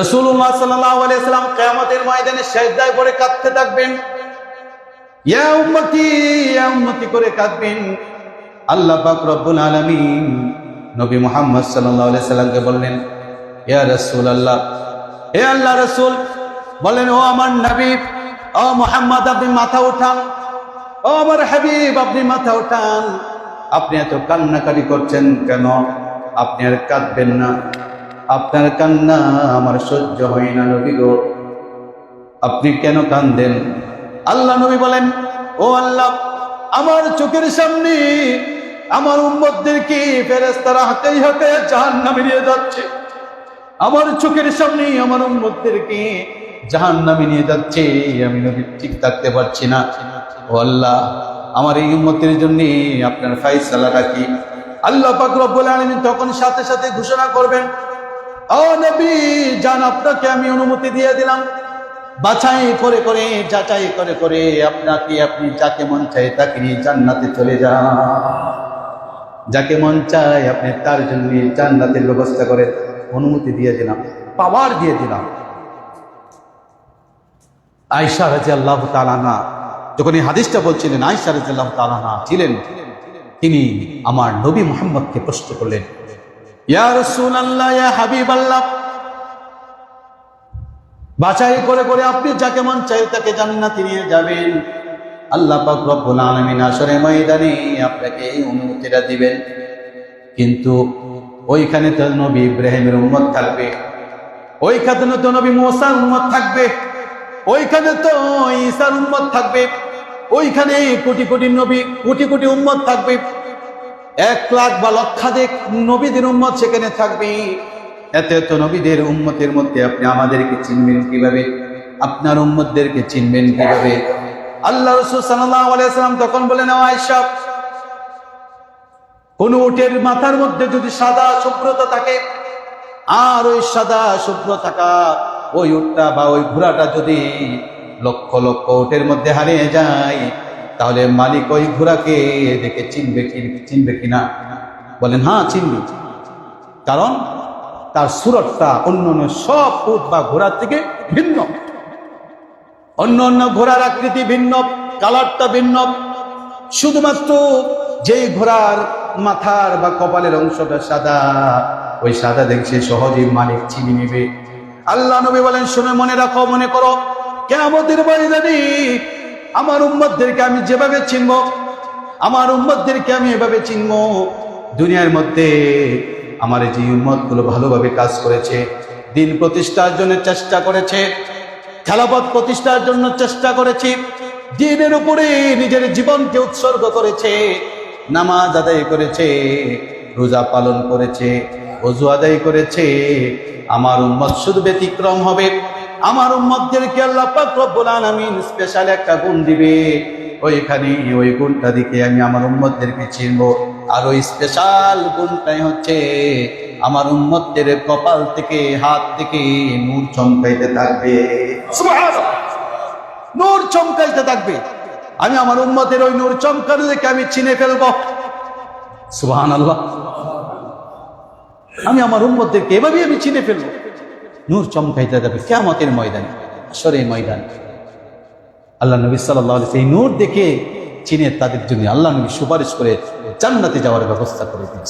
রসুল্লাহ সাল্লাহ আলাইসাল্লাম কেয়ামতের ময়দানে শেষদায় পরে কাঁদতে থাকবেন। ইয়া উম্মতি, ইয়া করে আল্লাহ নবী বললেন হে আল্লাহ রাসূল, বলেন, ও আমার ও আপনি মাথা উঠান। ও আমার আপনি মাথা উঠান। আপনি এত কান্নাকারি করছেন কেন? আপনি আর কাঁদবেন না। আপনার কান্না আমার সহ্য হয় না নবী গো। আপনি কেন কান্দেন? আল্লাহ নবী বলেন, ও আল্লাহ, আমার চোখের সামনে আমার উম্মতদেরকে ফেরেস্তারা হাতেই হাতে জাহান নামে নিয়ে যাচ্ছে। আমার চোখের সামনে আমার উম্মতদেরকে জাহান নামে নিয়ে যাচ্ছে। আমি নবী ঠিক থাকতে পারছি না। ও আল্লাহ, আমার এই উম্মতের জন্য আপনার ফাইসালা কি আল্লাহ পাক রব্বুল আলামিন তখন সাথে সাথে ঘোষণা করবেন আপনাকে আমি অনুমতি দিয়ে দিলাম। বাছাই করে করে, যাচাই করে করে আপনাকে আপনি যাকে মন চায় তাকে নিয়ে জান্নাতে চলে যান। যাকে মন চায় আপনি তার জন্য জান্নাতের ব্যবস্থা করে অনুমতি দিয়ে দিলাম, পাওয়ার দিয়ে দিলাম। আয়সা রাজি আল্লাহ তালানা যখন এই হাদিসটা বলছিলেন আয়সা রাজি আল্লাহ তালানা ছিলেন, তিনি আমার নবী মোহাম্মদকে প্রশ্ন করলেন ইয়া রসুল আল্লাহ হাবিব আল্লাহ বাছাই করে করে আপনি যাকে মন চাই তাকে জান্নাতে নিয়ে যাবেন। আল্লাহ পাক রব্বুল আলামিন আসরে ময়দানে আপনাকে এই অনুমতিটা দিবেন। কিন্তু ওইখানে তো নবী ইব্রাহিমের উম্মত থাকবে। ওইখানে তো নবী মোসার উম্মত থাকবে। ওইখানে তো ঈসার উম্মত থাকবে। ওইখানে কোটি কোটি নবী, কোটি কোটি উম্মত থাকবে। এক লাখ বা লক্ষাধিক নবীদের উম্মত সেখানে থাকবে। এত এত নবীদের উম্মতের মধ্যে আপনি আমাদেরকে চিনবেন কীভাবে? আপনার উম্মতদেরকে চিনবেন কীভাবে? আল্লাহ রসুল আলাইসালাম তখন বলেন আয়সা কোন উটের মাথার মধ্যে যদি সাদা শুভ্রতা থাকে, আর ওই সাদা শুভ্র থাকা ওই উটটা বা ওই ঘোড়াটা যদি লক্ষ লক্ষ উটের মধ্যে হারিয়ে যায় তাহলে মালিক ওই ঘোড়াকে দেখে চিনবে চিনবে কিনা? বলেন হ্যাঁ চিনবে। কারণ তার সুরতটা অন্য অন্য সব উট বা ঘোড়ার থেকে ভিন্ন। অন্য অন্য ঘোড়ার আকৃতি ভিন্ন, কালারটা ভিন্ন। শুধুমাত্র যেই ঘোড়ার মাথার বা কপালের অংশটা সাদা, ওই সাদা দেখছে সহজেই মালিক চিনি নেবে। আল্লাহ নবী বলেন, শুনে মনে রাখো, মনে করো। কেমতের আমার উম্মতদেরকে আমি যেভাবে চিনব, আমার উম্মতদেরকে আমি এভাবে চিনব। দুনিয়ার মধ্যে আমার যে উম্মতগুলো ভালোভাবে কাজ করেছে, দিন প্রতিষ্ঠার জন্য চেষ্টা করেছে, খেলাপথ প্রতিষ্ঠার জন্য চেষ্টা করেছি, দিনের উপরে নিজের জীবনকে উৎসর্গ করেছে, নামাজ আদায় করেছে, রোজা পালন করেছে, অজু আদায় করেছে। আমার উম্মত শুধু ব্যতিক্রম হবে। আমার উম্মতদেরকে আল্লাহ পাক রব্বুল আলামিন স্পেশাল একটা গুণ দিবে। ওইখানে ওই গুণটা দিকে আমি আমার উম্মতদেরকে চিনব। আর ওই স্পেশাল গুণটাই হচ্ছে আমার উম্মতদের কপাল থেকে হাত থেকে নূর চমকাইতে থাকবে। নূর চমকাইতে থাকবে। আমি আমার উম্মতের ওই নূর চমকানো দেখে আমি চিনে ফেলব। সুবহান আল্লাহ আমি আমার উম্মতদেরকে এভাবেই আমি চিনে ফেলব। নূর চমকাইতে যাবে কেমতের ময়দানে আসরে ময়দান আল্লাহ নবী সাল্লাহ সেই নূর দেখে চিনে তাদের জন্য আল্লাহ নবী সুপারিশ করে জান্নাতে যাওয়ার ব্যবস্থা করে দিন।